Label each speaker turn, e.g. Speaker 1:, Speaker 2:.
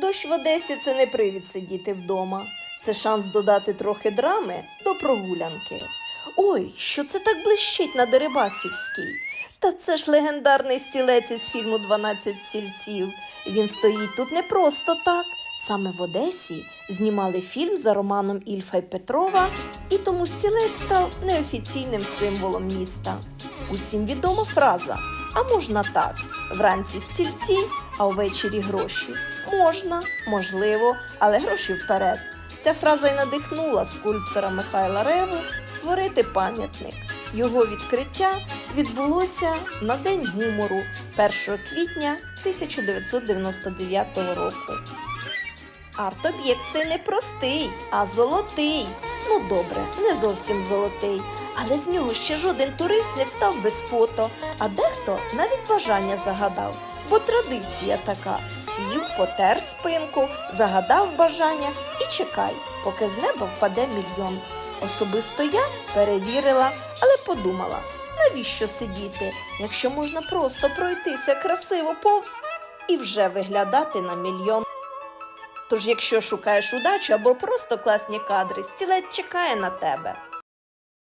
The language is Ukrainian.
Speaker 1: Дощ в Одесі це не привід сидіти вдома. Це шанс додати трохи драми до прогулянки. Ой, що це так блищить на Дерибасівській? Та це ж легендарний стілець із фільму «12 стільців. Він стоїть тут не просто так. Саме в Одесі знімали фільм за романом Ільфа й Петрова, і тому стілець став неофіційним символом міста. Усім відома фраза А можна так: вранці стільці, а ввечері гроші. Можна, можливо, але гроші вперед. Ця фраза й надихнула скульптора Михайла Реву створити пам'ятник. Його відкриття відбулося на День гумору 1 квітня 1999 року. Арт-об'єкт це не простий, а золотий. Ну добре, не зовсім золотий, але з нього ще жоден турист не встав без фото, а дехто навіть бажання загадав. Бо традиція така: сів, потер спинку, загадав бажання і чекай, поки з неба впаде мільйон. Особисто я перевірила, але подумала, навіщо сидіти, якщо можна просто пройтися красиво повз і вже виглядати на мільйон. Тож, якщо шукаєш удачу або просто класні кадри, стілець чекає на тебе.